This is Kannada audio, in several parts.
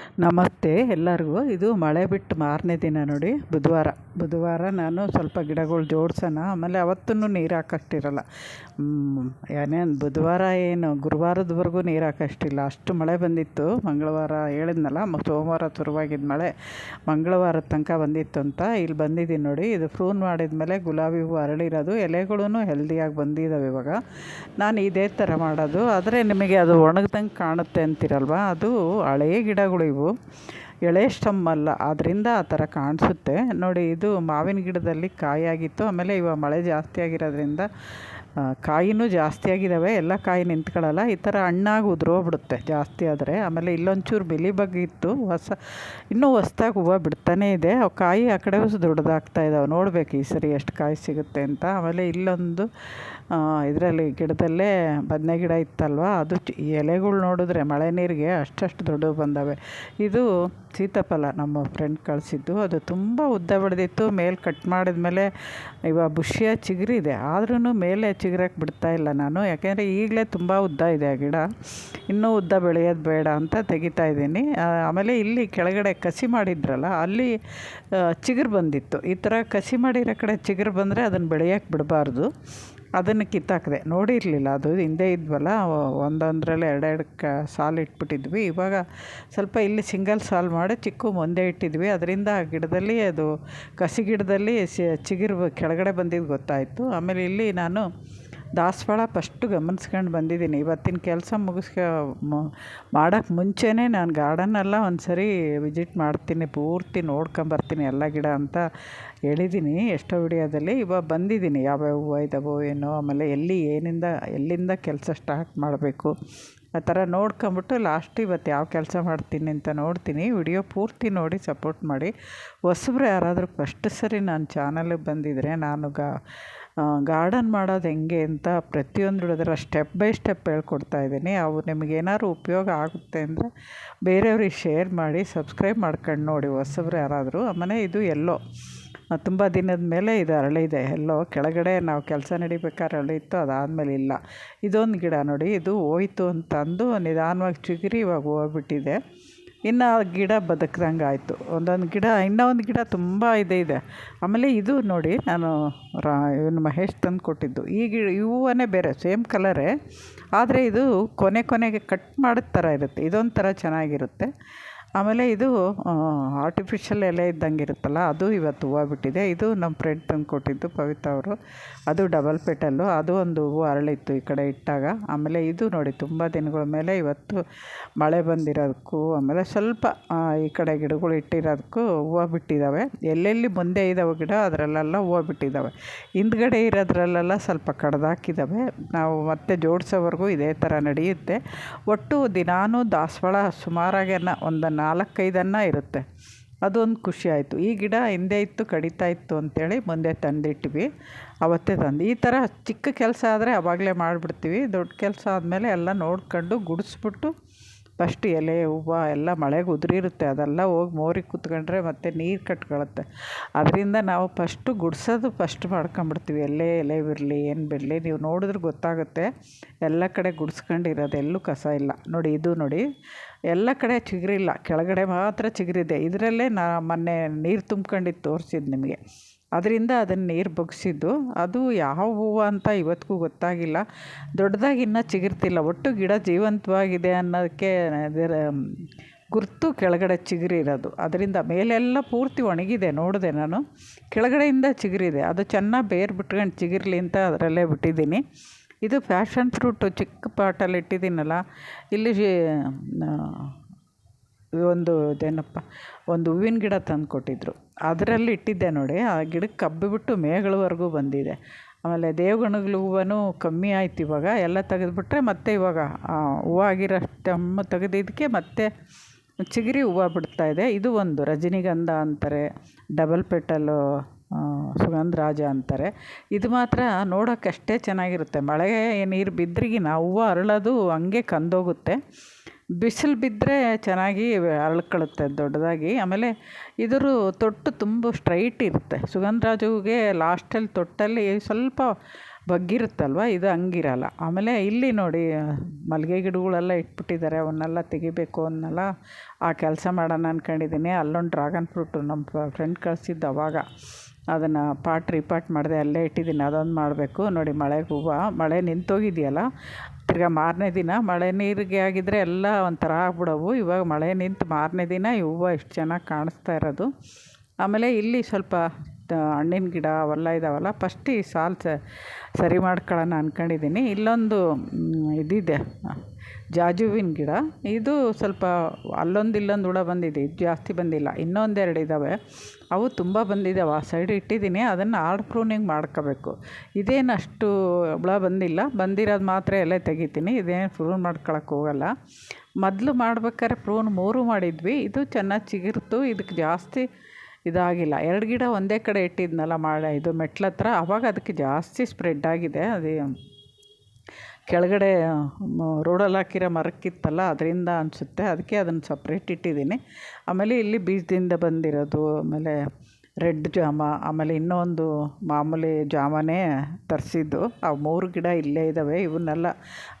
ನಮಸ್ತೆ ಎಲ್ಲರಿಗೂ. ಇದು ಮಳೆ ಬಿಟ್ಟು ಮಾರನೇ ದಿನ ನೋಡಿ, ಬುಧವಾರ. ಬುಧವಾರ ನಾನು ಸ್ವಲ್ಪ ಗಿಡಗಳು ಜೋಡ್ಸೋಣ. ಆಮೇಲೆ ಅವತ್ತೂ ನೀರು ಹಾಕೋಷ್ಟಿರಲ್ಲ. ಏನೇನು ಬುಧವಾರ ಏನು, ಗುರುವಾರದವರೆಗೂ ನೀರು ಹಾಕೋಷ್ಟಿಲ್ಲ. ಅಷ್ಟು ಮಳೆ ಬಂದಿತ್ತು. ಮಂಗಳವಾರ ಹೇಳಿದ್ನಲ್ಲ, ಸೋಮವಾರ ಶುರುವಾಗಿದ್ದ ಮಳೆ. ಮಂಗಳವಾರ ತನಕ ಬಂದಿತ್ತು ಅಂತ ಇಲ್ಲಿ ಬಂದಿದ್ದೀನಿ ನೋಡಿ. ಇದು ಫ್ರೂನ್ ಮಾಡಿದ ಮೇಲೆ ಗುಲಾಬಿ ಹೂವು ಅರಳಿರೋದು. ಎಲೆಗಳೂ ಹೆಲ್ದಿಯಾಗಿ ಬಂದಿದ್ದಾವೆ ಇವಾಗ. ನಾನು ಇದೇ ಥರ ಮಾಡೋದು. ಆದರೆ ನಿಮಗೆ ಅದು ಒಣಗ್ದಂಗೆ ಕಾಣುತ್ತೆ ಅಂತಿರಲ್ವ? ಅದು ಹಳೆಯ ಗಿಡಗಳು ಇವು. ಎಳೆ ಸ್ಟಮ್ ಅಲ್ಲ ಆದ್ದರಿಂದ ಆ ಥರ ಕಾಣಿಸುತ್ತೆ. ನೋಡಿ, ಇದು ಮಾವಿನ ಗಿಡದಲ್ಲಿ ಕಾಯಾಗಿತ್ತು ಆಮೇಲೆ ಇವಾಗ ಮಳೆ ಜಾಸ್ತಿ ಆಗಿರೋದ್ರಿಂದ ಕಾಯಿನೂ ಜಾಸ್ತಿ ಆಗಿದ್ದಾವೆ ಎಲ್ಲ ಕಾಯಿ ನಿಂತ್ಕೊಳ್ಳಲ್ಲ. ಈ ಥರ ಹಣ್ಣಾಗಿ ಉದುರೋಗ್ಬಿಡುತ್ತೆ ಜಾಸ್ತಿ ಆದರೆ. ಆಮೇಲೆ ಇಲ್ಲೊಂಚೂರು ಬಿಳಿ ಬಗ್ಗೆ ಇತ್ತು. ಹೊಸ, ಇನ್ನೂ ಹೊಸ್ದಾಗಿ ಹೂವು ಬಿಡ್ತಾನೇ ಇದೆ. ಅವು ಕಾಯಿ ಆ ಕಡೆ ದೊಡ್ಡದಾಗ್ತಾ ಇದ್ದಾವೆ ನೋಡಬೇಕು ಈ ಸರಿ ಎಷ್ಟು ಕಾಯಿ ಸಿಗುತ್ತೆ ಅಂತ. ಆಮೇಲೆ ಇಲ್ಲೊಂದು ಇದರಲ್ಲಿ ಗಿಡದಲ್ಲೇ ಬದನೆ ಗಿಡ ಇತ್ತಲ್ವ? ಅದು ಎಲೆಗಳು ನೋಡಿದ್ರೆ ಮಳೆ ನೀರಿಗೆ ಅಷ್ಟಷ್ಟು ದೊಡ್ಡ ಬಂದವೆ. ಇದು ಸೀತಾಫಲ ನಮ್ಮ ಫ್ರೆಂಡ್ ಕಳಿಸಿದ್ದು. ಅದು ತುಂಬ ಉದ್ದ ಬೆಳೆದಿತ್ತು ಮೇಲೆ ಕಟ್ ಮಾಡಿದ ಮೇಲೆ ಇವಾಗ ಬುಷಿಯ ಚಿಗುರಿದೆ. ಆದ್ರೂ ಮೇಲೆ ಚಿಗುರಕ್ಕೆ ಬಿಡ್ತಾ ಇಲ್ಲ ನಾನು. ಯಾಕೆಂದರೆ ಈಗಲೇ ತುಂಬ ಉದ್ದ ಇದೆ ಆ ಗಿಡ. ಇನ್ನೂ ಉದ್ದ ಬೆಳೆಯೋದು ಬೇಡ ಅಂತ ತೆಗಿತಾ ಇದ್ದೀನಿ. ಆಮೇಲೆ ಇಲ್ಲಿ ಕೆಳಗಡೆ ಕಸಿ ಮಾಡಿದ್ರಲ್ಲ, ಅಲ್ಲಿ ಚಿಗುರು ಬಂದಿತ್ತು. ಈ ಥರ ಕಸಿ ಮಾಡಿರೋ ಕಡೆ ಚಿಗುರು ಬಂದರೆ ಅದನ್ನು ಬೆಳೆಯೋಕ್ಕೆ ಬಿಡಬಾರ್ದು. ಅದನ್ನು ಕಿತ್ತಾಕಿದೆ. ನೋಡಿರಲಿಲ್ಲ. ಅದು ಹಿಂದೆ ಇದ್ವಲ್ಲ. ಒಂದೊಂದರಲ್ಲಿ ಎರಡೆರಡು ಕ ಸಾಲು ಇಟ್ಬಿಟ್ಟಿದ್ವಿ. ಇವಾಗ ಸ್ವಲ್ಪ ಇಲ್ಲಿ ಸಿಂಗಲ್ ಸಾಲು ಮಾಡಿ ಚಿಕ್ಕ ಮುಂದೆ ಇಟ್ಟಿದ್ವಿ. ಅದರಿಂದ ಆ ಗಿಡದಲ್ಲಿ ಅದು ಕಸಿ ಗಿಡದಲ್ಲಿ ಚಿಗುರು ಕೆಳಗಡೆ ಬಂದಿದ್ದು ಗೊತ್ತಾಯಿತು. ಆಮೇಲೆ ಇಲ್ಲಿ ನಾನು ದಾಸವಾಳ ಫಸ್ಟು ಗಮನಿಸ್ಕೊಂಡು ಬಂದಿದ್ದೀನಿ. ಇವತ್ತಿನ ಕೆಲಸ ಮುಗಿಸ್ಕ ಮಾಡೋಕ್ಕೆ ಮುಂಚೆನೇ ನಾನು ಗಾರ್ಡನ್ನೆಲ್ಲ ಒಂದು ಸರಿ ವಿಸಿಟ್ ಮಾಡ್ತೀನಿ, ಪೂರ್ತಿ ನೋಡ್ಕೊಂಬರ್ತೀನಿ ಎಲ್ಲ ಗಿಡ ಅಂತ ಹೇಳಿದ್ದೀನಿ. ಎಷ್ಟೋ ವಿಡಿಯೋದಲ್ಲಿ ಇವಾಗ ಬಂದಿದ್ದೀನಿ. ಯಾವ್ಯಾವ ಹೂವು ಇದ್ದಾವೋ ಏನೋ, ಆಮೇಲೆ ಎಲ್ಲಿ ಏನಿಂದ, ಎಲ್ಲಿಂದ ಕೆಲಸ ಸ್ಟಾರ್ಟ್ ಮಾಡಬೇಕು? ಆ ಥರ ನೋಡ್ಕೊಂಬಿಟ್ಟು ಲಾಸ್ಟ್ ಇವತ್ತು ಯಾವ ಕೆಲಸ ಮಾಡ್ತೀನಿ ಅಂತ ನೋಡ್ತೀನಿ. ವಿಡಿಯೋ ಪೂರ್ತಿ ನೋಡಿ ಸಪೋರ್ಟ್ ಮಾಡಿ. ಹೊಸಬ್ರು ಯಾರಾದರೂ ಫಸ್ಟ್ ಸರಿ ನಾನು ಚಾನಲಿಗೆ ಬಂದಿದ್ದರೆ ನಾನು ಗಾ ಗಾರ್ಡನ್ ಮಾಡೋದು ಹೆಂಗೆ ಅಂತ ಪ್ರತಿಯೊಂದು ಸ್ಟೆಪ್ ಬೈ ಸ್ಟೆಪ್ ಹೇಳ್ಕೊಡ್ತಾ ಇದ್ದೀನಿ. ಅವು ನಿಮಗೇನಾದ್ರು ಉಪಯೋಗ ಆಗುತ್ತೆ ಅಂದರೆ ಬೇರೆಯವ್ರಿಗೆ ಶೇರ್ ಮಾಡಿ, ಸಬ್ಸ್ಕ್ರೈಬ್ ಮಾಡ್ಕೊಂಡು ನೋಡಿ. ಹೊಸಬ್ರು ಯಾರಾದರೂ ಆಮೇಲೆ ಇದು ಎಲ್ಲೋ. ತುಂಬ ದಿನದ ಮೇಲೆ ಇದು ಅರಳಿದೆ. ಎಲ್ಲೋ, ಕೆಳಗಡೆ ನಾವು ಕೆಲಸ ನಡಿಬೇಕಾದ್ರೆ ಅರಳಿತ್ತು, ಅದಾದಮೇಲೆ ಇಲ್ಲ. ಇದೊಂದು ಗಿಡ ನೋಡಿ, ಇದು ಹೋಯ್ತು ಅಂತಂದು ನಿಧಾನವಾಗಿ ಚಿಗುರಿ ಇವಾಗ ಹೋಗ್ಬಿಟ್ಟಿದೆ. ಇನ್ನು ಗಿಡ ಬದುಕ್ದಂಗೆ ಆಯಿತು ಒಂದೊಂದು ಗಿಡ, ಇನ್ನೂ ಒಂದು ಗಿಡ ತುಂಬ ಇದೆ ಇದೆ. ಆಮೇಲೆ ಇದು ನೋಡಿ ನಾನು ರಾ, ಇವನು ಮಹೇಶ್ ತಂದು ಕೊಟ್ಟಿದ್ದು ಈ ಗಿಡ ಹೂವೇ ಬೇರೆ, ಸೇಮ್ ಕಲರೇ. ಆದರೆ ಇದು ಕೊನೆ ಕೊನೆಗೆ ಕಟ್ ಮಾಡಿದ ಥರ ಇರುತ್ತೆ. ಇದೊಂಥರ ಚೆನ್ನಾಗಿರುತ್ತೆ. ಆಮೇಲೆ ಇದು ಆರ್ಟಿಫಿಷಿಯಲ್ ಎಲೆ ಇದ್ದಂಗೆ ಇರುತ್ತಲ್ಲ, ಅದು ಇವತ್ತು ಹೂವು ಬಿಟ್ಟಿದೆ ಇದು ನಮ್ಮ ಫ್ರೆಂಡ್ ತಂದು ಕೊಟ್ಟಿದ್ದು ಪವಿತ್ರ ಅವರು. ಅದು ಡಬಲ್ ಪೆಟಲ್ಲು ಅದು ಒಂದು ಹೂವು ಅರಳಿತ್ತು ಈ ಕಡೆ ಇಟ್ಟಾಗ. ಆಮೇಲೆ ಇದು ನೋಡಿ, ತುಂಬ ದಿನಗಳ ಮೇಲೆ ಇವತ್ತು ಮಳೆ ಬಂದಿರೋದಕ್ಕೂ, ಆಮೇಲೆ ಸ್ವಲ್ಪ ಈ ಕಡೆ ಗಿಡಗಳು ಇಟ್ಟಿರೋದಕ್ಕೂ ಹೂವು ಬಿಟ್ಟಿದ್ದಾವೆ. ಎಲ್ಲೆಲ್ಲಿ ಮುಂದೆ ಇದ್ದಾವೆ ಗಿಡ, ಅದರಲ್ಲೆಲ್ಲ ಹೂವು ಬಿಟ್ಟಿದ್ದಾವೆ. ಹಿಂದ್ಗಡೆ ಇರೋದ್ರಲ್ಲೆಲ್ಲ ಸ್ವಲ್ಪ ಕಡ್ದಾಕಿದ್ದಾವೆ. ನಾವು ಮತ್ತೆ ಜೋಡಿಸೋವರೆಗೂ ಇದೇ ಥರ ನಡೆಯುತ್ತೆ. ಒಟ್ಟು ದಿನಾನೂ ದಾಸವಾಳ ಸುಮಾರಾಗೇನ ಒಂದು ನಾಲ್ಕೈದನ್ನು ಇರುತ್ತೆ. ಅದೊಂದು ಖುಷಿ ಆಯಿತು. ಈ ಗಿಡ ಹಿಂದೆ ಇತ್ತು, ಕಡಿತಾ ಇತ್ತು ಅಂಥೇಳಿ ಮುಂದೆ ತಂದಿಟ್ವಿ. ಅವತ್ತೇ ತಂದು, ಈ ಥರ ಚಿಕ್ಕ ಕೆಲಸ ಆದರೆ ಆವಾಗಲೇ ಮಾಡಿಬಿಡ್ತೀವಿ. ದೊಡ್ಡ ಕೆಲಸ ಆದಮೇಲೆ ಎಲ್ಲ ನೋಡ್ಕೊಂಡು ಗುಡಿಸ್ಬಿಟ್ಟು ಫಸ್ಟ್ ಎಲೆ, ಹೂವು ಎಲ್ಲ ಮಳೆಗೆ ಉದುರಿರುತ್ತೆ. ಅದೆಲ್ಲ ಹೋಗಿ ಮೋರಿಗೆ ಕೂತ್ಕೊಂಡ್ರೆ ಮತ್ತೆ ನೀರು ಕಟ್ಕೊಳುತ್ತೆ. ಅದರಿಂದ ನಾವು ಫಸ್ಟು ಗುಡಿಸೋದು ಫಸ್ಟ್ ಮಾಡ್ಕೊಂಬಿಡ್ತೀವಿ. ಎಲ್ಲೇ ಎಲೆ ಬಿರಲಿ, ಏನು ಬಿರಲಿ ನೀವು ನೋಡಿದ್ರೆ ಗೊತ್ತಾಗುತ್ತೆ. ಎಲ್ಲ ಕಡೆ ಗುಡಿಸ್ಕೊಂಡಿರೋದು ಎಲ್ಲೂ ಕಸ ಇಲ್ಲ. ನೋಡಿ ಇದು ನೋಡಿ. ಎಲ್ಲ ಕಡೆ ಚಿಗುರಿಲ್ಲ ಕೆಳಗಡೆ ಮಾತ್ರ ಚಿಗುರಿದೆ ಇದರಲ್ಲೇ ನಾ ಮೊನ್ನೆ ನೀರು ತುಂಬ್ಕೊಂಡಿದ್ದು ತೋರಿಸಿದ್ದು ನಿಮಗೆ. ಅದರಿಂದ ಅದನ್ನು ನೀರು ಬಗ್ಸಿದ್ದು. ಅದು ಯಾವ ಹೂವು ಅಂತ ಇವತ್ತಿಗೂ ಗೊತ್ತಾಗಿಲ್ಲ. ದೊಡ್ಡದಾಗಿ ಇನ್ನೂ ಚಿಗುರ್ತಿಲ್ಲ. ಒಟ್ಟು ಗಿಡ ಜೀವಂತವಾಗಿದೆ ಅನ್ನೋದಕ್ಕೆ ಅದರ ಗುರುತು ಕೆಳಗಡೆ ಚಿಗುರಿರೋದು ಅದರಿಂದ ಮೇಲೆಲ್ಲ ಪೂರ್ತಿ ಒಣಗಿದೆ ನೋಡಿದೆ ನಾನು. ಕೆಳಗಡೆಯಿಂದ ಚಿಗುರಿದೆ. ಅದು ಚೆನ್ನಾಗಿ ಬೇರು ಬಿಟ್ಕೊಂಡು ಚಿಗಿರಲಿ ಅಂತ ಅದರಲ್ಲೇ ಬಿಟ್ಟಿದ್ದೀನಿ. ಇದು ಫ್ಯಾಷನ್ ಫ್ರೂಟು ಚಿಕ್ಕ ಪಾಟಲ್ಲಿ ಇಟ್ಟಿದ್ದೀನಲ್ಲ, ಇಲ್ಲಿ ಒಂದು ಇದೇನಪ್ಪ, ಒಂದು ಹೂವಿನ ಗಿಡ ತಂದು ಕೊಟ್ಟಿದ್ದರು ಅದರಲ್ಲಿ ಇಟ್ಟಿದ್ದೆ ನೋಡಿ, ಆ ಗಿಡಕ್ಕೆ ಕಬ್ಬಿಬಿಟ್ಟು ಮೇಗಳವರೆಗೂ ಬಂದಿದೆ. ಆಮೇಲೆ ದೇವಗಣಗಳ ಹೂವನು ಕಮ್ಮಿ ಆಯ್ತು ಇವಾಗ, ಎಲ್ಲ ತೆಗೆದುಬಿಟ್ರೆ ಮತ್ತೆ ಇವಾಗ ಹೂವು ಆಗಿರೋ ತೆಗೆದಿದ್ದಕ್ಕೆ ಮತ್ತೆ ಚಿಗುರಿ ಹೂವು ಬಿಡ್ತಾಯಿದೆ ಇದು. ಒಂದು ರಜನಿಗಂಧ ಅಂತಾರೆ, ಡಬಲ್ ಪೆಟಲ್ಲು ಸುಗಂಧರಾಜ ಅಂತಾರೆ. ಇದು ಮಾತ್ರ ನೋಡೋಕ್ಕಷ್ಟೇ ಚೆನ್ನಾಗಿರುತ್ತೆ. ಮಳೆ ನೀರು ಬಿದ್ರಿಗಿನ ಹೂವು ಅರಳೋದು ಹಂಗೆ ಕಂದೋಗುತ್ತೆ. ಬಿಸಿಲು ಬಿದ್ದರೆ ಚೆನ್ನಾಗಿ ಅರಳ್ಕೊಳುತ್ತೆ ದೊಡ್ಡದಾಗಿ. ಆಮೇಲೆ ಇದರ ತೊಟ್ಟು ತುಂಬ ಸ್ಟ್ರೈಟ್ ಇರುತ್ತೆ. ಸುಗಂಧರಾಜ ಹೂವಿಗೆ ಲಾಸ್ಟಲ್ಲಿ ತೊಟ್ಟಲ್ಲಿ ಸ್ವಲ್ಪ ಬಗ್ಗಿರುತ್ತಲ್ವ? ಇದು ಹಂಗಿರಲ್ಲ. ಆಮೇಲೆ ಇಲ್ಲಿ ನೋಡಿ, ಮಲ್ಲಿಗೆ ಗಿಡಗಳೆಲ್ಲ ಇಟ್ಬಿಟ್ಟಿದ್ದಾರೆ. ಅವನ್ನೆಲ್ಲ ತೆಗಿಬೇಕು ಅವನ್ನೆಲ್ಲ ಆ ಕೆಲಸ ಮಾಡೋಣ ಅಂದ್ಕೊಂಡಿದ್ದೀನಿ ಅಲ್ಲೊಂದು ಡ್ರಾಗನ್ ಫ್ರೂಟು ನಮ್ಮ ಫ್ರೆಂಡ್ ಕಳಿಸಿದ್ದು ಅವಾಗ. ಅದನ್ನು ಪಾಟ್ ರಿಪಾಟ್ ಮಾಡಿದೆ ಅಲ್ಲೇ ಇಟ್ಟಿದ್ದೀನಿ, ಅದೊಂದು ಮಾಡಬೇಕು. ನೋಡಿ ಮಳೆ ಹೂವು, ಮಳೆ ನಿಂತೋಗಿದೆಯಲ್ಲ? ತಿರ್ಗಾ ಮಾರನೇ ದಿನ ಮಳೆ ನೀರಿಗೆ ಆಗಿದ್ದರೆ ಎಲ್ಲ ಒಂಥರ ಆಗ್ಬಿಡವು. ಇವಾಗ ಮಳೆ ನಿಂತು ಮಾರನೇ ದಿನ ಈ ಹೂವು ಎಷ್ಟು ಚೆನ್ನಾಗಿ ಕಾಣಿಸ್ತಾ ಇರೋದು. ಆಮೇಲೆ ಇಲ್ಲಿ ಸ್ವಲ್ಪ ಹಣ್ಣಿನ ಗಿಡ ಅವೆಲ್ಲ ಇದ್ದಾವಲ್ಲ ಫಸ್ಟ್ ಈ ಸಾಲು ಸರಿ ಮಾಡ್ಕೊಳ್ಳೋಣ ಅಂದ್ಕೊಂಡಿದ್ದೀನಿ ಇಲ್ಲೊಂದು ಇದಿದೆ. ಜಾಜುವಿನ ಗಿಡ. ಇದು ಸ್ವಲ್ಪ ಅಲ್ಲೊಂದು ಇಲ್ಲೊಂದು ಹುಳ ಬಂದಿದೆ. ಇದು ಜಾಸ್ತಿ ಬಂದಿಲ್ಲ. ಇನ್ನೊಂದೆರಡು ಇದ್ದಾವೆ ಅವು ತುಂಬ ಬಂದಿದ್ದಾವೆ ಆ ಸೈಡ್ ಇಟ್ಟಿದ್ದೀನಿ. ಅದನ್ನು ಆರ್ಡ್ ಪ್ರೂನಿಂಗ್ ಮಾಡ್ಕೋಬೇಕು. ಇದೇನು ಅಷ್ಟು ಹುಳ ಬಂದಿಲ್ಲ. ಬಂದಿರೋದು ಮಾತ್ರ ಎಲ್ಲ ತೆಗಿತೀನಿ. ಇದೇನು ಪ್ರೂನ್ ಮಾಡ್ಕೊಳಕ್ಕೆ ಹೋಗಲ್ಲ. ಮೊದಲು ಮಾಡ್ಬೇಕಾದ್ರೆ ಪ್ರೂನ್ ಮೂರು ಮಾಡಿದ್ವಿ. ಇದು ಚೆನ್ನಾಗಿ ಚಿಗುರ್ತು. ಇದಕ್ಕೆ ಜಾಸ್ತಿ ಇದಾಗಿಲ್ಲ. ಎರಡು ಗಿಡ ಒಂದೇ ಕಡೆ ಇಟ್ಟಿದ್ನಲ್ಲ ಮಾಡ ಇದು ಮೆಟ್ಲತ್ರ ಅವಾಗ ಅದಕ್ಕೆ ಜಾಸ್ತಿ ಸ್ಪ್ರೆಡ್ ಆಗಿದೆ. ಅದೇ ಕೆಳಗಡೆ ರೋಡಲ್ಲಿ ಹಾಕಿರೋ ಮರಕ್ಕಿತ್ತಲ್ಲ, ಅದರಿಂದ ಅನಿಸುತ್ತೆ. ಅದಕ್ಕೆ ಅದನ್ನು ಸಪ್ರೇಟ್ ಇಟ್ಟಿದ್ದೀನಿ. ಆಮೇಲೆ ಇಲ್ಲಿ ಬೀಜದಿಂದ ಬಂದಿರೋದು, ಆಮೇಲೆ ರೆಡ್ ಜಾಮ, ಆಮೇಲೆ ಇನ್ನೊಂದು ಮಾಮೂಲಿ ಜಾಮನೇ ತರಿಸಿದ್ದು. ಆ ಮೂರು ಗಿಡ ಇಲ್ಲೇ ಇದ್ದಾವೆ, ಇವನ್ನೆಲ್ಲ,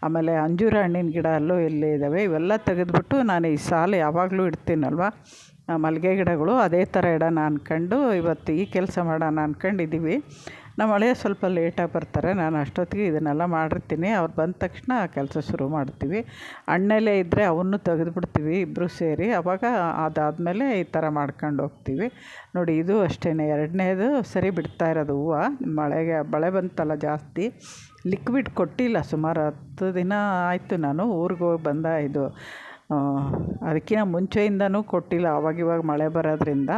ಆಮೇಲೆ ಅಂಜೂರ ಹಣ್ಣಿನ ಗಿಡ ಅಲ್ಲೂ ಇಲ್ಲೇ ಇದ್ದಾವೆ. ಇವೆಲ್ಲ ತೆಗೆದುಬಿಟ್ಟು ನಾನು ಈ ಸಾಲು ಯಾವಾಗಲೂ ಇಡ್ತೀನಲ್ವ? ಮಲ್ಲಿಗೆ ಗಿಡಗಳು ಅದೇ ಥರ ಇಡೋಣ ಅಂದ್ಕೊಂಡು ಇವತ್ತು ಈ ಕೆಲಸ ಮಾಡೋಣ ಅಂದ್ಕೊಂಡಿದ್ದೀವಿ ನಮ್ಮ ಅಳಿಯ ಸ್ವಲ್ಪ ಲೇಟಾಗಿ ಬರ್ತಾರೆ. ನಾನು ಅಷ್ಟೊತ್ತಿಗೆ ಇದನ್ನೆಲ್ಲ ಮಾಡಿರ್ತೀನಿ. ಅವ್ರು ಬಂದ ತಕ್ಷಣ ಕೆಲಸ ಶುರು ಮಾಡ್ತೀವಿ. ಅಣ್ಣಲೇ ಇದ್ದರೆ ಅವನ್ನು ತೆಗೆದುಬಿಡ್ತೀವಿ ಇಬ್ಬರು ಸೇರಿ. ಅವಾಗ ಅದಾದಮೇಲೆ ಈ ಥರ ಮಾಡ್ಕೊಂಡು ಹೋಗ್ತೀವಿ. ನೋಡಿ, ಇದು ಅಷ್ಟೇ ಎರಡನೇದು ಸರಿ ಬಿಡ್ತಾ ಇರೋದು ಹೂವು. ಮಳೆಗೆ ಮಳೆ ಬಂತಲ್ಲ ಜಾಸ್ತಿ. ಲಿಕ್ವಿಡ್ ಕೊಟ್ಟಿಲ್ಲ. ಸುಮಾರು ಹತ್ತು ದಿನ ಆಯಿತು ನಾನು ಊರಿಗೆ ಹೋಗಿ ಬಂದ ಇದು. ಅದಕ್ಕಿಂತ ಮುಂಚೆಯಿಂದನೂ ಕೊಟ್ಟಿಲ್ಲ. ಅವಾಗಿವಾಗ ಮಳೆ ಬರೋದ್ರಿಂದ.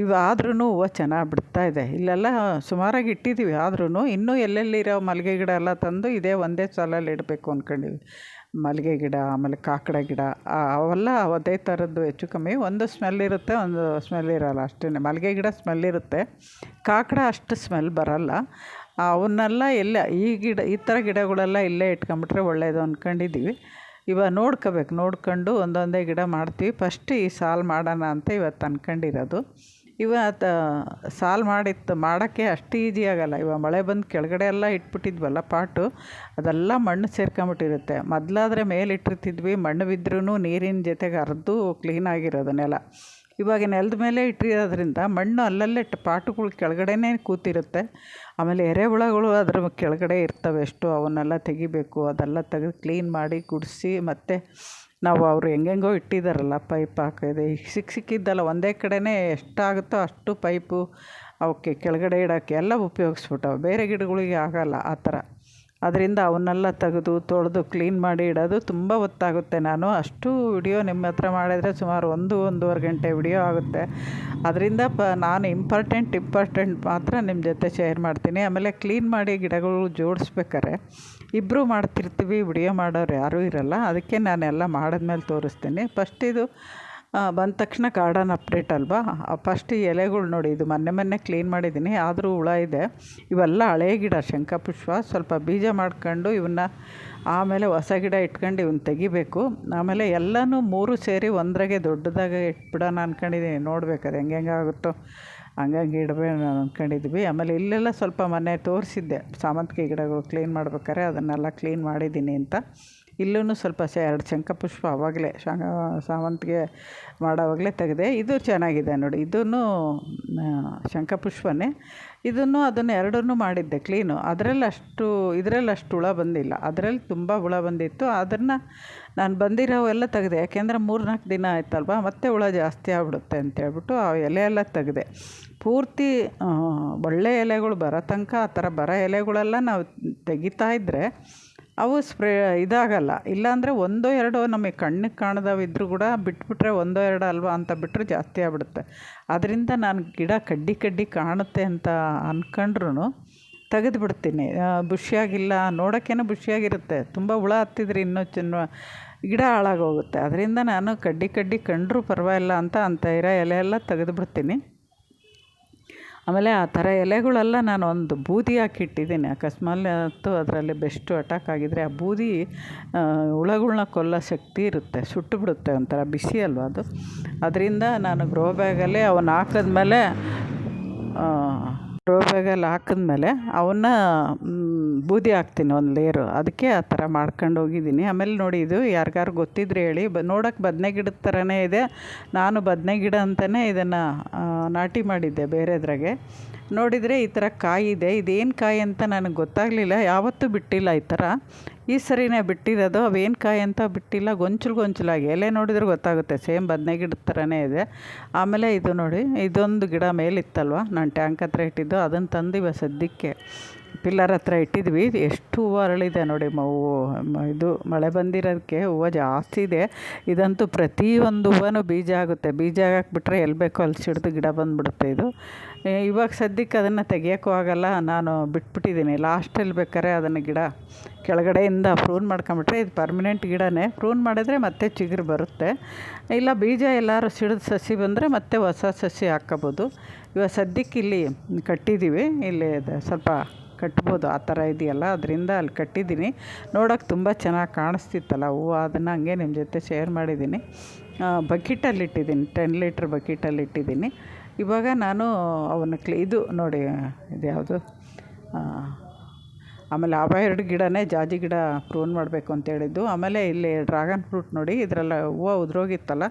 ಇವು ಆದ್ರೂ ಹೂವು ಚೆನ್ನಾಗಿ ಬಿಡ್ತಾ ಇದೆ. ಇಲ್ಲೆಲ್ಲ ಸುಮಾರಾಗಿ ಇಟ್ಟಿದ್ದೀವಿ ಆದ್ರೂ ಇನ್ನೂ ಎಲ್ಲೆಲ್ಲಿರೋ ಮಲ್ಲಿಗೆ ಗಿಡ ಎಲ್ಲ ತಂದು ಇದೇ ಒಂದೇ ಸಾಲಲ್ಲಿ ಇಡಬೇಕು ಅಂದ್ಕೊಂಡಿವಿ ಮಲ್ಲಿಗೆ ಗಿಡ, ಆಮೇಲೆ ಕಾಕಡ ಗಿಡ ಅವೆಲ್ಲ ಅದೇ ಥರದ್ದು ಹೆಚ್ಚು ಕಮ್ಮಿ. ಒಂದು ಸ್ಮೆಲ್ ಇರುತ್ತೆ, ಒಂದು ಸ್ಮೆಲ್ ಇರೋಲ್ಲ ಅಷ್ಟೇ ಮಲ್ಲಿಗೆ ಗಿಡ ಸ್ಮೆಲ್ ಇರುತ್ತೆ. ಕಾಕಡ ಅಷ್ಟು ಸ್ಮೆಲ್ ಬರೋಲ್ಲ. ಅವನ್ನೆಲ್ಲ ಎಲ್ಲ ಈ ಗಿಡ, ಈ ಥರ ಗಿಡಗಳೆಲ್ಲ ಇಲ್ಲೇ ಇಟ್ಕೊಂಬಿಟ್ರೆ ಒಳ್ಳೆಯದು ಅಂದ್ಕೊಂಡಿದ್ದೀವಿ ಇವಾಗ ನೋಡ್ಕೋಬೇಕು, ನೋಡ್ಕೊಂಡು ಒಂದೊಂದೇ ಗಿಡ ಮಾಡ್ತೀವಿ. ಫಸ್ಟ್ ಈ ಸಾಲು ಮಾಡೋಣ ಅಂತ ಇವತ್ತು ಅಂದ್ಕೊಂಡಿರೋದು ಇವತ್ತು ಸಾಲು ಮಾಡಿತ್ತು, ಮಾಡೋಕ್ಕೆ ಅಷ್ಟು ಈಜಿ ಆಗೋಲ್ಲ. ಇವಾಗ ಮಳೆ ಬಂದು ಕೆಳಗಡೆ ಎಲ್ಲ ಇಟ್ಬಿಟ್ಟಿದ್ವಲ್ಲ ಪಾಟು, ಅದೆಲ್ಲ ಮಣ್ಣು ಸೇರ್ಕೊಂಬಿಟ್ಟಿರುತ್ತೆ. ಮೊದಲಾದ್ರೆ ಮೇಲೆ ಇಟ್ಟಿರ್ತಿದ್ವಿ, ಮಣ್ಣು ಬಿದ್ದರೂ ನೀರಿನ ಜೊತೆಗೆ ಹರಿದು ಕ್ಲೀನಾಗಿರೋದು ನೆಲ. ಇವಾಗ ನೆಲದ ಮೇಲೆ ಇಟ್ಟಿರೋದ್ರಿಂದ ಮಣ್ಣು ಅಲ್ಲಲ್ಲೇ ಪಾಟುಗಳು ಕೆಳಗಡೆನೇ ಕೂತಿರುತ್ತೆ. ಆಮೇಲೆ ಎರೆಹುಳಗಳು ಅದ್ರ ಕೆಳಗಡೆ ಇರ್ತವೆ ಎಷ್ಟು ಅವನ್ನೆಲ್ಲ ತೆಗಿಬೇಕು, ಅದೆಲ್ಲ ತೆಗೆದು ಕ್ಲೀನ್ ಮಾಡಿ ಗುಡಿಸಿ, ಮತ್ತು ನಾವು ಅವರು ಹೆಂಗೆಂಗೋ ಇಟ್ಟಿದ್ದಾರಲ್ಲ ಪೈಪ್ ಹಾಕಿದೆ. ಸಿಕ್ಕ ಸಿಕ್ಕಿದ್ದಲ್ಲ ಒಂದೇ ಕಡೆನೇ ಎಷ್ಟಾಗುತ್ತೋ ಅಷ್ಟು ಪೈಪು ಅವಕ್ಕೆ ಕೆಳಗಡೆ ಇಡೋಕ್ಕೆ ಎಲ್ಲ ಉಪಯೋಗಿಸ್ಬಿಟ್ಟವು. ಬೇರೆ ಗಿಡಗಳಿಗೆ ಆಗೋಲ್ಲ ಆ ಥರ. ಅದರಿಂದ ಅವನ್ನೆಲ್ಲ ತೆಗೆದು, ತೊಳೆದು ಕ್ಲೀನ್ ಮಾಡಿ ಇಡೋದು ತುಂಬ ಹೊತ್ತಾಗುತ್ತೆ ನಾನು. ಅಷ್ಟು ವಿಡಿಯೋ ನಿಮ್ಮ ಹತ್ರ ಮಾಡಿದರೆ ಸುಮಾರು ಒಂದು, ಒಂದೂವರೆ ಗಂಟೆ ವಿಡಿಯೋ ಆಗುತ್ತೆ. ಅದರಿಂದ ಪ, ನಾನು ಇಂಪಾರ್ಟೆಂಟ್ ಇಂಪಾರ್ಟೆಂಟ್ ಮಾತ್ರ ನಿಮ್ಮ ಜೊತೆ ಶೇರ್ ಮಾಡ್ತೀನಿ. ಆಮೇಲೆ ಕ್ಲೀನ್ ಮಾಡಿ ಗಿಡಗಳು ಜೋಡಿಸ್ಬೇಕಾರೆ ಇಬ್ಬರು ಮಾಡ್ತಿರ್ತೀವಿ ವಿಡಿಯೋ ಮಾಡೋರು ಯಾರೂ ಇರೋಲ್ಲ. ಅದಕ್ಕೆ ನಾನೆಲ್ಲ ಮಾಡಿದ್ಮೇಲೆ ತೋರಿಸ್ತೀನಿ. ಫಸ್ಟ್ ಇದು ಬಂದ ತಕ್ಷಣ ಗಾರ್ಡನ್ ಅಪ್ಡೇಟ್ ಅಲ್ವಾ? ಫಸ್ಟ್ ಎಲೆಗಳು ನೋಡಿ, ಇದು ಮೊನ್ನೆ ಮೊನ್ನೆ ಕ್ಲೀನ್ ಮಾಡಿದ್ದೀನಿ, ಆದರೂ ಹುಳ ಇದೆ. ಇವೆಲ್ಲ ಹಳೇ ಗಿಡ, ಶಂಖಪುಷ್ಪ, ಸ್ವಲ್ಪ ಬೀಜ ಮಾಡ್ಕೊಂಡು ಇವನ್ನ ಆಮೇಲೆ ಹೊಸ ಗಿಡ ಇಟ್ಕೊಂಡು ಇವನ್ನ ತೆಗಿಬೇಕು. ಆಮೇಲೆ ಎಲ್ಲನೂ ಮೂರು ಸೇರಿ ಒಂದ್ರಾಗೆ ದೊಡ್ಡದಾಗೆ ಇಟ್ಬಿಡೋಣ ಅಂದ್ಕೊಂಡಿದ್ದೀನಿ ನೋಡ್ಬೇಕಾದ್ರೆ ಹೆಂಗೆ ಹೆಂಗೆ ಆಗುತ್ತೋ ಹಂಗಾಗಿ ಇಡಬೇಕು ಅಂದ್ಕೊಂಡಿದ್ವಿ ಆಮೇಲೆ ಇಲ್ಲೆಲ್ಲ ಸ್ವಲ್ಪ ಮೊನ್ನೆ ತೋರಿಸಿದ್ದೆ, ಸಾಮಂತಿಗೆ ಗಿಡಗಳು ಕ್ಲೀನ್ ಮಾಡ್ಬೇಕಾದ್ರೆ ಅದನ್ನೆಲ್ಲ ಕ್ಲೀನ್ ಮಾಡಿದ್ದೀನಿ ಅಂತ. ಇಲ್ಲೂ ಸ್ವಲ್ಪ ಸ ಎರಡು ಶಂಖಪುಷ್ಪ ಆವಾಗಲೇ ಶಂಖ ಸಾವಂತಿಗೆ ಮಾಡೋವಾಗಲೇ ತೆಗೆದೆ. ಇದು ಚೆನ್ನಾಗಿದೆ ನೋಡಿ. ಇದೂ ಶಂಖಪುಷ್ಪನೇ. ಇದನ್ನು ಅದನ್ನು ಎರಡನ್ನೂ ಮಾಡಿದ್ದೆ ಕ್ಲೀನು. ಅದರಲ್ಲಿ ಅಷ್ಟು, ಇದರಲ್ಲಿ ಅಷ್ಟು ಹುಳ ಬಂದಿಲ್ಲ. ಅದರಲ್ಲಿ ತುಂಬ ಹುಳ ಬಂದಿತ್ತು. ಅದನ್ನು ನಾನು ಬಂದಿರೋವೆಲ್ಲ ತೆಗೆದೆ. ಯಾಕೆಂದರೆ ಮೂರ್ನಾಲ್ಕು ದಿನ ಆಯ್ತಲ್ವ? ಮತ್ತೆ ಹುಳ ಜಾಸ್ತಿ ಆಗ್ಬಿಡುತ್ತೆ ಅಂತೇಳ್ಬಿಟ್ಟು ಆ ಎಲೆ ಎಲ್ಲ ತೆಗೆದೆ. ಪೂರ್ತಿ ಒಳ್ಳೆ ಎಲೆಗಳು ಬರೋ ತನಕ ಆ ಥರ ಬರೋ ಎಲೆಗಳೆಲ್ಲ ನಾವು ತೆಗಿತಾ ಇದ್ದರೆ ಅವು ಸ್ಪ್ರೇ ಇದಾಗಲ್ಲ. ಇಲ್ಲಾಂದರೆ ಒಂದೋ ಎರಡೋ ನಮಗೆ ಕಣ್ಣಿಗೆ ಕಾಣದವು ಇದ್ದರೂ ಕೂಡ ಬಿಟ್ಬಿಟ್ರೆ ಒಂದೋ ಎರಡೋ ಅಲ್ವಾ ಅಂತ ಬಿಟ್ಟರೆ ಜಾಸ್ತಿ ಆಗ್ಬಿಡುತ್ತೆ. ಅದರಿಂದ ನಾನು ಗಿಡ ಕಡ್ಡಿ ಕಡ್ಡಿ ಕಾಣುತ್ತೆ ಅಂತ ಅಂದ್ಕೊಂಡ್ರು ತೆಗೆದು ಬಿಡ್ತೀನಿ ಬುಷಿಯಾಗಿಲ್ಲ. ನೋಡೋಕ್ಕೇನೋ ಬುಷಿಯಾಗಿರುತ್ತೆ. ತುಂಬ ಹುಳ ಹತ್ತಿದ್ರೆ ಇನ್ನೂ ಚೆನ್ನ ಗಿಡ ಹಾಳಾಗೋಗುತ್ತೆ. ಅದರಿಂದ ನಾನು ಕಡ್ಡಿ ಕಡ್ಡಿ ಕಂಡರೂ ಪರವಾಗಿಲ್ಲ ಅಂತ ಅಂತ ಇರೋ ಎಲೆ ಎಲ್ಲ ತೆಗೆದು ಬಿಡ್ತೀನಿ ಆಮೇಲೆ ಆ ಥರ ಎಲೆಗಳೆಲ್ಲ ನಾನು ಒಂದು ಬೂದಿ ಹಾಕಿಟ್ಟಿದ್ದೀನಿ. ಅಕಸ್ಮಾತ್ ಅದರಲ್ಲಿ ಬೆಸ್ಟು ಅಟ್ಯಾಕ್ ಆಗಿದ್ದರೆ ಆ ಬೂದಿ ಹುಳಗಳ್ನ ಕೊಲ್ಲೋ ಶಕ್ತಿ ಇರುತ್ತೆ, ಸುಟ್ಟು ಬಿಡುತ್ತೆ ಒಂಥರ ಬಿಸಿ ಅಲ್ವ ಅದು. ಅದರಿಂದ ನಾನು ಗ್ರೋ ಬ್ಯಾಗಲ್ಲಿ ಅವನ್ನ ಹಾಕಿದ್ಮೇಲೆ ಗ್ರೋ ಬ್ಯಾಗಲ್ಲಿ ಹಾಕಿದ್ಮೇಲೆ ಅವನ್ನ ಬೂದಿ ಹಾಕ್ತೀನಿ ಒಂದು ಲೇರು ಅದಕ್ಕೆ ಆ ಥರ ಮಾಡ್ಕೊಂಡು ಹೋಗಿದ್ದೀನಿ. ಆಮೇಲೆ ನೋಡಿ ಇದು ಯಾರಿಗಾರು ಗೊತ್ತಿದ್ರೆ ಹೇಳಿ. ಬ, ನೋಡೋಕೆ ಬದನೆ ಗಿಡದ ಥರನೇ ಇದೆ. ನಾನು ಬದನೆ ಗಿಡ ಅಂತಲೇ ಇದನ್ನು ನಾಟಿ ಮಾಡಿದ್ದೆ ಬೇರೆದ್ರಾಗೆ. ನೋಡಿದರೆ ಈ ಥರ ಕಾಯಿ ಇದೆ ಇದೇನು ಕಾಯಿ ಅಂತ ನನಗೆ ಗೊತ್ತಾಗಲಿಲ್ಲ. ಯಾವತ್ತೂ ಬಿಟ್ಟಿಲ್ಲ ಈ ಥರ ಈ ಸರಿನೇ ಬಿಟ್ಟಿರೋದು, ಅವೇನು ಕಾಯಿ ಅಂತ ಬಿಟ್ಟಿಲ್ಲ, ಗೊಂಚಲು ಗೊಂಚಲಾಗಿ. ಎಲೆ ನೋಡಿದ್ರೆ ಗೊತ್ತಾಗುತ್ತೆ, ಸೇಮ್ ಬದನೆ ಗಿಡದ ಥರನೇ ಇದೆ. ಆಮೇಲೆ ಇದು ನೋಡಿ, ಇದೊಂದು ಗಿಡ ಮೇಲಿತ್ತಲ್ವ? ನಾನು ಟ್ಯಾಂಕ್ ಹತ್ರ ಇಟ್ಟಿದ್ದು ಅದನ್ನು ತಂದು ಸದ್ಯಕ್ಕೆ. ಪಿಲ್ಲರ್ ಹತ್ರ ಇಟ್ಟಿದ್ವಿ. ಎಷ್ಟು ಹೂವು ಅರಳಿದೆ ನೋಡಿ ಹೂವು ಇದು ಮಳೆ ಬಂದಿರೋದಕ್ಕೆ ಹೂವು ಜಾಸ್ತಿ ಇದೆ. ಇದಂತೂ ಪ್ರತಿಯೊಂದು ಹೂವನೂ ಬೀಜ ಆಗುತ್ತೆ. ಬೀಜ ಹಾಕ್ಬಿಟ್ರೆ ಎಲ್ಲಿ ಬೇಕೋ ಅಲ್ಲಿ ಸಿಡ್ದು ಗಿಡ ಬಂದುಬಿಡುತ್ತೆ ಇದು. ಇವಾಗ ಸದ್ಯಕ್ಕೆ ಅದನ್ನು ತೆಗಿಯೋಕ್ಕೂ ಆಗೋಲ್ಲ. ನಾನು ಬಿಟ್ಬಿಟ್ಟಿದ್ದೀನಿ. ಲಾಸ್ಟಲ್ಲಿ ಬೇಕಾದ್ರೆ ಅದನ್ನು ಗಿಡ ಕೆಳಗಡೆಯಿಂದ ಪ್ರೂನ್ ಮಾಡ್ಕೊಂಬಿಟ್ರೆ ಇದು ಪರ್ಮನೆಂಟ್ ಗಿಡನೇ. ಪ್ರೂನ್ ಮಾಡಿದ್ರೆ ಮತ್ತೆ ಚಿಗುರು ಬರುತ್ತೆ. ಇಲ್ಲ, ಬೀಜ ಎಲ್ಲರೂ ಸಿಡಿದು ಸಸಿ ಬಂದರೆ ಮತ್ತೆ ಹೊಸ ಸಸಿ ಹಾಕ್ಕೋಬೋದು. ಇವಾಗ ಸದ್ಯಕ್ಕೆ ಇಲ್ಲಿ ಕಟ್ಟಿದ್ದೀವಿ. ಇಲ್ಲಿ ಸ್ವಲ್ಪ ಕಟ್ಬೋದು, ಆ ಥರ ಇದೆಯಲ್ಲ, ಅದರಿಂದ ಅಲ್ಲಿ ಕಟ್ಟಿದ್ದೀನಿ. ನೋಡೋಕೆ ತುಂಬ ಚೆನ್ನಾಗಿ ಕಾಣಿಸ್ತಿತ್ತಲ್ಲ ಹೂವು, ಅದನ್ನು ಹಂಗೆ ನಿಮ್ಮ ಜೊತೆ ಶೇರ್ ಮಾಡಿದ್ದೀನಿ. ಬಕೆಟಲ್ಲಿ ಇಟ್ಟಿದ್ದೀನಿ ಟೆನ್ ಲೀಟ್ರ್ ಬಕೆಟಲ್ಲಿ ಇಟ್ಟಿದ್ದೀನಿ. ಇವಾಗ ನಾನು ಅವನ್ನ ಕ್ಲಿ, ಇದು ನೋಡಿ ಇದು ಯಾವುದು ಆಮೇಲೆ ಅವ ಎರಡು ಗಿಡನೇ ಜಾಜಿ ಗಿಡ ಪ್ರೂನ್ ಮಾಡಬೇಕು ಅಂತ ಹೇಳಿದ್ದು. ಆಮೇಲೆ ಇಲ್ಲಿ ಡ್ರ್ಯಾಗನ್ ಫ್ರೂಟ್ ನೋಡಿ, ಇದರಲ್ಲ ಹೂವು ಉದುರೋಗಿತ್ತಲ್ಲ,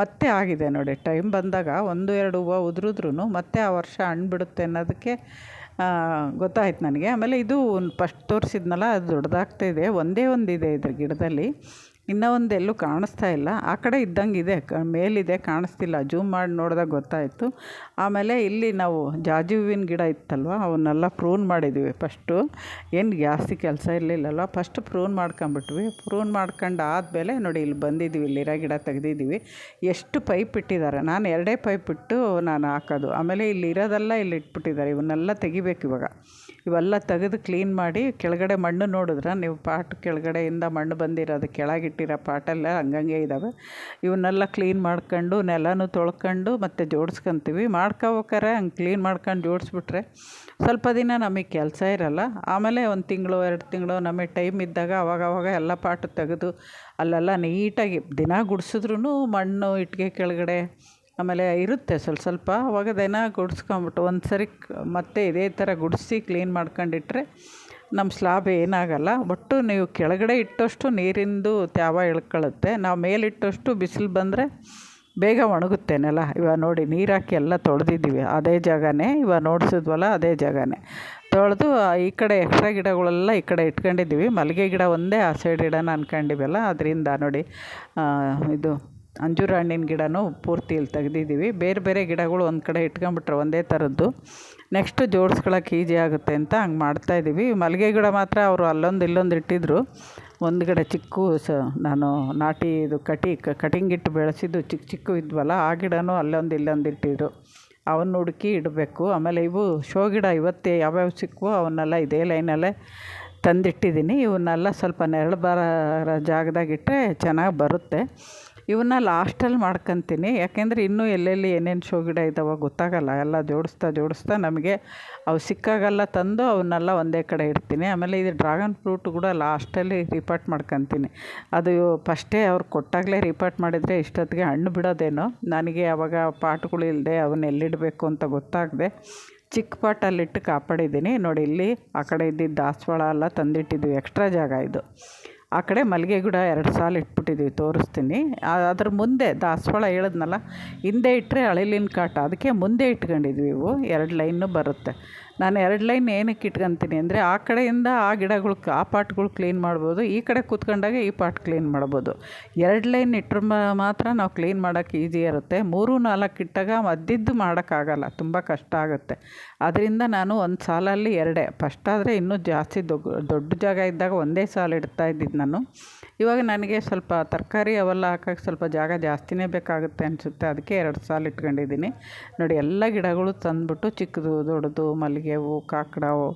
ಮತ್ತೆ ಆಗಿದೆ ನೋಡಿ. ಟೈಮ್ ಬಂದಾಗ ಒಂದು, ಎರಡು ಹೂವು ಉದುರಿದ್ರೂ ಮತ್ತೆ ಆ ವರ್ಷ ಹಣ್ಣು ಬಿಡುತ್ತೆ ಅನ್ನೋದಕ್ಕೆ ಗೊತ್ತಾಯ್ತು ನನಗೆ. ಆಮೇಲೆ ಇದು ಫಸ್ಟ್ ತೋರಿಸಿದ್ನಲ್ಲ ಅದು ದೊಡ್ಡದಾಗ್ತಾಯಿದೆ ಒಂದೇ ಒಂದಿದೆ ಇದ್ರ ಗಿಡದಲ್ಲಿ. ಇನ್ನೂ ಒಂದು ಎಲ್ಲೂ ಕಾಣಿಸ್ತಾ ಇಲ್ಲ. ಆ ಕಡೆ ಇದ್ದಂಗೆ ಇದೆ, ಕ ಮೇಲಿದೆ, ಕಾಣಿಸ್ತಿಲ್ಲ. ಜೂಮ್ ಮಾಡಿ ನೋಡಿದಾಗ ಗೊತ್ತಾಯಿತು. ಆಮೇಲೆ ಇಲ್ಲಿ ನಾವು ಜಾಜಿ ಹೂವಿನ ಗಿಡ ಇತ್ತಲ್ವ, ಅವನ್ನೆಲ್ಲ ಪ್ರೂನ್ ಮಾಡಿದ್ವಿ ಫಸ್ಟು ಏನು ಜಾಸ್ತಿ ಕೆಲಸ ಇರಲಿಲ್ಲಲ್ವ ಫಸ್ಟ್ ಪ್ರೂನ್ ಮಾಡ್ಕೊಂಬಿಟ್ವಿ ಪ್ರೂನ್ ಮಾಡ್ಕೊಂಡು ಆದಮೇಲೆ ನೋಡಿ, ಇಲ್ಲಿ ಬಂದಿದ್ದೀವಿ ಇಲ್ಲಿರೋ ಗಿಡ ತೆಗೆದಿದ್ದೀವಿ ಎಷ್ಟು ಪೈಪ್ ಇಟ್ಟಿದ್ದಾರೆ, ನಾನು ಎರಡೇ ಪೈಪ್ ಇಟ್ಟು ನಾನು ಹಾಕೋದು. ಆಮೇಲೆ ಇಲ್ಲಿ ಇರೋದೆಲ್ಲ ಇಲ್ಲಿ ಇಟ್ಬಿಟ್ಟಿದ್ದಾರೆ, ಇವನ್ನೆಲ್ಲ ತೆಗಿಬೇಕು ಇವಾಗ. ಇವೆಲ್ಲ ತೆಗೆದು ಕ್ಲೀನ್ ಮಾಡಿ ಕೆಳಗಡೆ ಮಣ್ಣು ನೋಡಿದ್ರೆ, ನೀವು ಪಾಟ್ ಕೆಳಗಡೆಯಿಂದ ಮಣ್ಣು ಬಂದಿರೋದು ಕೆಳಗಿಟ್ಟಿರೋ ಪಾಟೆಲ್ಲ ಹಂಗಂಗೆ ಇದ್ದಾವೆ ಇವನ್ನೆಲ್ಲ ಕ್ಲೀನ್ ಮಾಡ್ಕೊಂಡು ನೆಲನೂ ತೊಳ್ಕೊಂಡು ಮತ್ತು ಜೋಡಿಸ್ಕೊಂತೀವಿ. ಮಾಡ್ಕೋಬೇಕಾರೆ ಹಂಗೆ ಕ್ಲೀನ್ ಮಾಡ್ಕೊಂಡು ಜೋಡಿಸ್ಬಿಟ್ರೆ ಸ್ವಲ್ಪ ದಿನ ನಮಗೆ ಕೆಲಸ ಇರೋಲ್ಲ. ಆಮೇಲೆ ಒಂದು ತಿಂಗಳು, ಎರಡು ತಿಂಗಳು ನಮಗೆ ಟೈಮ್ ಇದ್ದಾಗ ಅವಾಗವಾಗ ಎಲ್ಲ ಪಾಟು ತೆಗೆದು ಅಲ್ಲೆಲ್ಲ ನೀಟಾಗಿ ದಿನ ಗುಡಿಸಿದ್ರೂ ಮಣ್ಣು ಇಟ್ಟಿಗೆ ಕೆಳಗಡೆ ಆಮೇಲೆ ಇರುತ್ತೆ ಸ್ವಲ್ಪ ಸ್ವಲ್ಪ ಅವಾಗ ದಿನ ಗುಡಿಸ್ಕೊಂಬಿಟ್ಟು ಒಂದು ಸರಿ ಮತ್ತೆ ಇದೇ ಥರ ಗುಡಿಸಿ ಕ್ಲೀನ್ ಮಾಡ್ಕೊಂಡಿಟ್ರೆ ನಮ್ಮ ಸ್ಲಾಬ್ ಏನಾಗಲ್ಲ. ಒಟ್ಟು ನೀವು ಕೆಳಗಡೆ ಇಟ್ಟಷ್ಟು ನೀರಿಂದು ತ್ಯಾವ ಇಳ್ಕೊಳ್ಳುತ್ತೆ. ನಾವು ಮೇಲಿಟ್ಟಷ್ಟು ಬಿಸಿಲು ಬಂದರೆ ಬೇಗ ಒಣಗುತ್ತೆ ಇವಾಗ ನೋಡಿ ನೀರು ಹಾಕಿ ಎಲ್ಲ ತೊಳೆದಿದ್ದೀವಿ. ಅದೇ ಜಾಗನೇ. ಇವಾಗ ನೋಡಿಸಿದ್ವಲ್ಲ, ಅದೇ ಜಾಗನೇ. ತೊಳೆದು ಈ ಕಡೆ ಎಕ್ಸ್ಟ್ರಾ ಗಿಡಗಳೆಲ್ಲ ಈ ಕಡೆ ಇಟ್ಕೊಂಡಿದ್ದೀವಿ. ಮಲ್ಲಿಗೆ ಗಿಡ ಒಂದೇ ಆ ಸೈಡ್ ಇಡೋಣ ಅಂದ್ಕೊಂಡಿವಲ್ಲ ಅದರಿಂದ ನೋಡಿ ಇದು ಅಂಜೂರ ಹಣ್ಣಿನ ಗಿಡನೂ ಪೂರ್ತಿ ಇಲ್ಲಿ ತೆಗೆದಿದ್ದೀವಿ. ಬೇರೆ ಬೇರೆ ಗಿಡಗಳು ಒಂದು ಕಡೆ ಇಟ್ಕೊಂಬಿಟ್ರೆ ಒಂದೇ ಥರದ್ದು. ನೆಕ್ಸ್ಟು ಜೋಡಿಸ್ಕೊಳಕ್ಕೆ ಈಜಿ ಆಗುತ್ತೆ ಅಂತ ಹಂಗೆ ಮಾಡ್ತಾಯಿದ್ದೀವಿ ಮಲ್ಲಿಗೆ ಗಿಡ ಮಾತ್ರ ಅವರು ಅಲ್ಲೊಂದು ಇಲ್ಲೊಂದು ಇಟ್ಟಿದ್ದರು ಒಂದು ಗಿಡ ಚಿಕ್ಕ ಸ ನಾನು ನಾಟಿ ಇದು ಕಟಿ ಕಟಿಂಗ್ ಇಟ್ಟು ಬೆಳೆಸಿದ್ದು ಚಿಕ್ಕ ಚಿಕ್ಕ ಇದ್ವಲ್ಲ, ಆ ಗಿಡನೂ ಅಲ್ಲೊಂದು ಇಲ್ಲೊಂದು ಇಟ್ಟಿದ್ರು. ಅವನ್ನ ಹುಡುಕಿ ಇಡಬೇಕು. ಆಮೇಲೆ ಇವು ಶೋ ಗಿಡ ಇವತ್ತೇ ಯಾವ್ಯಾವ ಸಿಕ್ಕವೋ ಅವನ್ನೆಲ್ಲ ಇದೇ ಲೈನಲ್ಲೇ ತಂದಿಟ್ಟಿದ್ದೀನಿ. ಇವನ್ನೆಲ್ಲ ಸ್ವಲ್ಪ ನೆರಳು ಬರೋ ಜಾಗದಾಗಿಟ್ಟರೆ ಚೆನ್ನಾಗಿ ಬರುತ್ತೆ. ಇವನ್ನ ಲಾಸ್ಟಲ್ಲಿ ಮಾಡ್ಕೊತೀನಿ. ಯಾಕೆಂದರೆ ಇನ್ನೂ ಎಲ್ಲೆಲ್ಲಿ ಏನೇನು ಶೋ ಗಿಡ ಇದ್ದಾವೆ ಗೊತ್ತಾಗಲ್ಲ. ಎಲ್ಲ ಜೋಡಿಸ್ತಾ ಜೋಡಿಸ್ತಾ ನಮಗೆ ಅವು ಸಿಕ್ಕಾಗೆಲ್ಲ ತಂದು ಅವನ್ನೆಲ್ಲ ಒಂದೇ ಕಡೆ ಇಡ್ತೀನಿ. ಆಮೇಲೆ ಇದು ಡ್ರಾಗನ್ ಫ್ರೂಟ್ ಕೂಡ ಲಾಸ್ಟಲ್ಲಿ ರಿಪಾರ್ಟ್ ಮಾಡ್ಕೊತೀನಿ. ಅದು ಫಸ್ಟೇ ಅವ್ರು ಕೊಟ್ಟಾಗಲೇ ರಿಪಾರ್ಟ್ ಮಾಡಿದರೆ ಇಷ್ಟೊತ್ತಿಗೆ ಹಣ್ಣು ಬಿಡೋದೇನೋ. ನನಗೆ ಅವಾಗ ಪಾಟ್ಗಳು ಇಲ್ಲದೆ ಅವನ್ನ ಎಲ್ಲಿಡಬೇಕು ಅಂತ ಗೊತ್ತಾಗದೆ. ಚಿಕ್ಕ ಪಾಟಲ್ಲಿಟ್ಟು ಕಾಪಾಡಿದ್ದೀನಿ. ನೋಡಿ, ಇಲ್ಲಿ ಆ ಕಡೆ ಇದ್ದಿದ್ದು ದಾಸವಾಳ ಎಲ್ಲ ತಂದಿಟ್ಟಿದ್ವಿ. ಎಕ್ಸ್ಟ್ರಾ ಜಾಗ ಇದು. ಆ ಕಡೆ ಮಲ್ಲಿಗೆ ಗಿಡ ಎರಡು ಸಾಲು ಇಟ್ಬಿಟ್ಟಿದ್ದೀವಿ ತೋರಿಸ್ತೀನಿ. ಅದ್ರ ಮುಂದೆ ದಾಸವಾಳ ಹೇಳಿದ್ನಲ್ಲ, ಹಿಂದೆ ಇಟ್ಟರೆ ಅಳಿಲಿನ ಕಾಟ, ಅದಕ್ಕೆ ಮುಂದೆ ಇಟ್ಕೊಂಡಿದ್ವಿ ಇವು, ಎರಡು ಲೈನು ಬರುತ್ತೆ. ನಾನು ಎರಡು ಲೈನ್ ಏನಕ್ಕೆ ಇಟ್ಕೊಂತೀನಿ ಅಂದರೆ ಆ ಕಡೆಯಿಂದ ಆ ಗಿಡಗಳು ಆ ಪಾಟ್ಗಳು ಕ್ಲೀನ್ ಮಾಡ್ಬೋದು, ಈ ಕಡೆ ಕೂತ್ಕೊಂಡಾಗ ಈ ಪಾಟ್ ಕ್ಲೀನ್ ಮಾಡ್ಬೋದು. ಎರಡು ಲೈನ್ ಇಟ್ಟರೆ ಮಾತ್ರ ನಾವು ಕ್ಲೀನ್ ಮಾಡೋಕ್ಕೆ ಈಸಿ ಇರುತ್ತೆ. ಮೂರು, ನಾಲ್ಕು ಇಟ್ಟಾಗ ಮದ್ದಿದ್ದು ಮಾಡೋಕ್ಕಾಗಲ್ಲ, ತುಂಬ ಕಷ್ಟ ಆಗುತ್ತೆ. ಅದರಿಂದ ನಾನು ಒಂದು ಸಾಲಲ್ಲಿ ಎರಡೇ. ಫಸ್ಟ್ ಆದರೆ ಇನ್ನೂ ಜಾಸ್ತಿ ದೊಡ್ಡ ಜಾಗ ಇದ್ದಾಗ ಒಂದೇ ಸಾಲು ಇಡ್ತಾ ಇದ್ದಿದ್ದು ನಾನು. ಇವಾಗ ನನಗೆ ಸ್ವಲ್ಪ ತರಕಾರಿ ಅವೆಲ್ಲ ಹಾಕೋಕ್ಕೆ ಸ್ವಲ್ಪ ಜಾಗ ಜಾಸ್ತಿನೇ ಬೇಕಾಗುತ್ತೆ ಅನಿಸುತ್ತೆ. ಅದಕ್ಕೆ ಎರಡು ಸಾಲು ಇಟ್ಕೊಂಡಿದ್ದೀನಿ. ನೋಡಿ, ಎಲ್ಲ ಗಿಡಗಳು ತಂದುಬಿಟ್ಟು ಚಿಕ್ಕದು, ದೊಡ್ಡದು ಮಲ್ಲಿಗೆ ಹೂವು ಕಾಕಡ ಹೂವು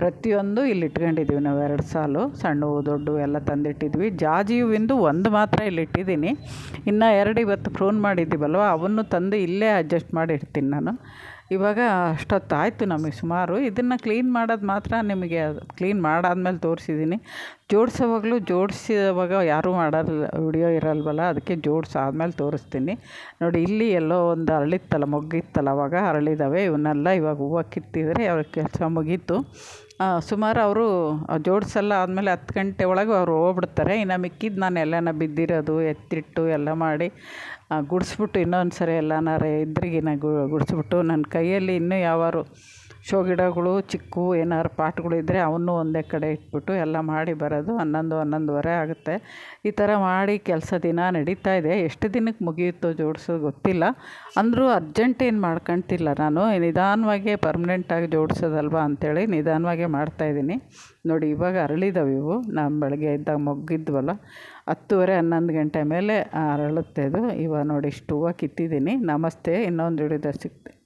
ಪ್ರತಿಯೊಂದು ಇಲ್ಲಿ ಇಟ್ಕೊಂಡಿದ್ದೀವಿ ನಾವು ಎರಡು ಸಾಲು. ಸಣ್ಣ ಹೂವು ದೊಡ್ಡವು ಎಲ್ಲ ತಂದಿಟ್ಟಿದ್ವಿ. ಜಾಜಿ ಹೂವಿಂದು ಒಂದು ಮಾತ್ರ ಇಲ್ಲಿ ಇಟ್ಟಿದ್ದೀನಿ. ಇನ್ನು ಎರಡು ಇವತ್ತು ಪ್ರೂನ್ ಮಾಡಿದ್ದೀವಲ್ವ, ಅವನ್ನು ತಂದು ಇಲ್ಲೇ ಅಡ್ಜಸ್ಟ್ ಮಾಡಿ ಇಡ್ತೀನಿ ನಾನು. ಇವಾಗ ಅಷ್ಟೊತ್ತಾಯಿತು ನಮಗೆ ಸುಮಾರು. ಇದನ್ನು ಕ್ಲೀನ್ ಮಾಡೋದು ಮಾತ್ರ ನಿಮಗೆ ಕ್ಲೀನ್ ಮಾಡಾದ್ಮೇಲೆ ತೋರಿಸಿದ್ದೀನಿ ಜೋಡಿಸೋವಾಗಲೂ ಜೋಡಿಸಿವಾಗ ಯಾರೂ ಮಾಡೋಲ್ಲ ವಿಡಿಯೋ ಇರಲ್ವಲ್ಲ, ಅದಕ್ಕೆ ಜೋಡಿಸಾದ್ಮೇಲೆ ತೋರಿಸ್ತೀನಿ. ನೋಡಿ, ಇಲ್ಲಿ ಎಲ್ಲೋ ಒಂದು ಅರಳಿತ್ತಲ್ಲ ಮೊಗ್ಗಿತ್ತಲ್ಲ, ಅವಾಗ ಅರಳಿದಾವೆ ಇವನ್ನೆಲ್ಲ ಇವಾಗ ಹೂವು ಕಿತ್ತಿದರೆ ಅವ್ರ ಕೆಲಸ ಮುಗೀತು. ಸುಮಾರು ಅವರು ಜೋಡಿಸೆಲ್ಲ ಆದಮೇಲೆ ಹತ್ತು ಗಂಟೆ ಒಳಗೆ ಅವರು ಹೋಗ್ಬಿಡ್ತಾರೆ. ಇನ್ನು ಮಿಕ್ಕಿದ್ದು ನಾನು ಎಲ್ಲನ ಬಿದ್ದಿರೋದು, ಎತ್ತಿಟ್ಟು ಎಲ್ಲ ಮಾಡಿ ಗುಡಿಸ್ಬಿಟ್ಟು ಇನ್ನೊಂದು ಸರಿ ಎಲ್ಲನಾರೆ ಇದ್ರಿಗಿನ ಗುಡಿಸ್ಬಿಟ್ಟು ನನ್ನ ಕೈಯಲ್ಲಿ ಇನ್ನೂ ಯಾವಾರು ಶೋ ಗಿಡಗಳು, ಚಿಕ್ಕು ಏನಾದ್ರು ಪಾಟ್ಗಳು ಅವನ್ನೂ ಒಂದೇ ಕಡೆ ಇಟ್ಬಿಟ್ಟು ಎಲ್ಲ ಮಾಡಿ ಬರೋದು. ಹನ್ನೊಂದು, ಹನ್ನೊಂದುವರೆ ಆಗುತ್ತೆ. ಈ ಥರ ಮಾಡಿ ಕೆಲಸ ದಿನ ನಡೀತಾ ಇದೆ. ಎಷ್ಟು ದಿನಕ್ಕೆ ಮುಗಿಯುತ್ತೋ ಜೋಡಿಸೋದು ಗೊತ್ತಿಲ್ಲ. ಅಂದರೂ ಅರ್ಜೆಂಟ್ ಏನು ಮಾಡ್ಕೊಳ್ತಿಲ್ಲ ನಾನು. ನಿಧಾನವಾಗೇ ಪರ್ಮನೆಂಟಾಗಿ ಜೋಡಿಸೋದಲ್ವ ಅಂಥೇಳಿ ನಿಧಾನವಾಗೇ ಮಾಡ್ತಾಯಿದ್ದೀನಿ ನೋಡಿ, ಇವಾಗ ಅರಳಿದಾವೆ ಇವು. ನಮ್ಮ ಬೆಳಗ್ಗೆ ಇದ್ದಾಗ ಮೊಗ್ಗಿದ್ವಲ್ಲ. ಹತ್ತುವರೆ ಹನ್ನೊಂದು ಗಂಟೆ ಮೇಲೆ ಅರಳುತ್ತೆ ಅದು ಇವಾಗ ನೋಡಿ, ಇಷ್ಟು ಹೂವು ಕಿತ್ತಿದ್ದೀನಿ. ನಮಸ್ತೆ. ಇನ್ನೊಂದು ಹಿಡಿದ ಸಿಗ್ತೆ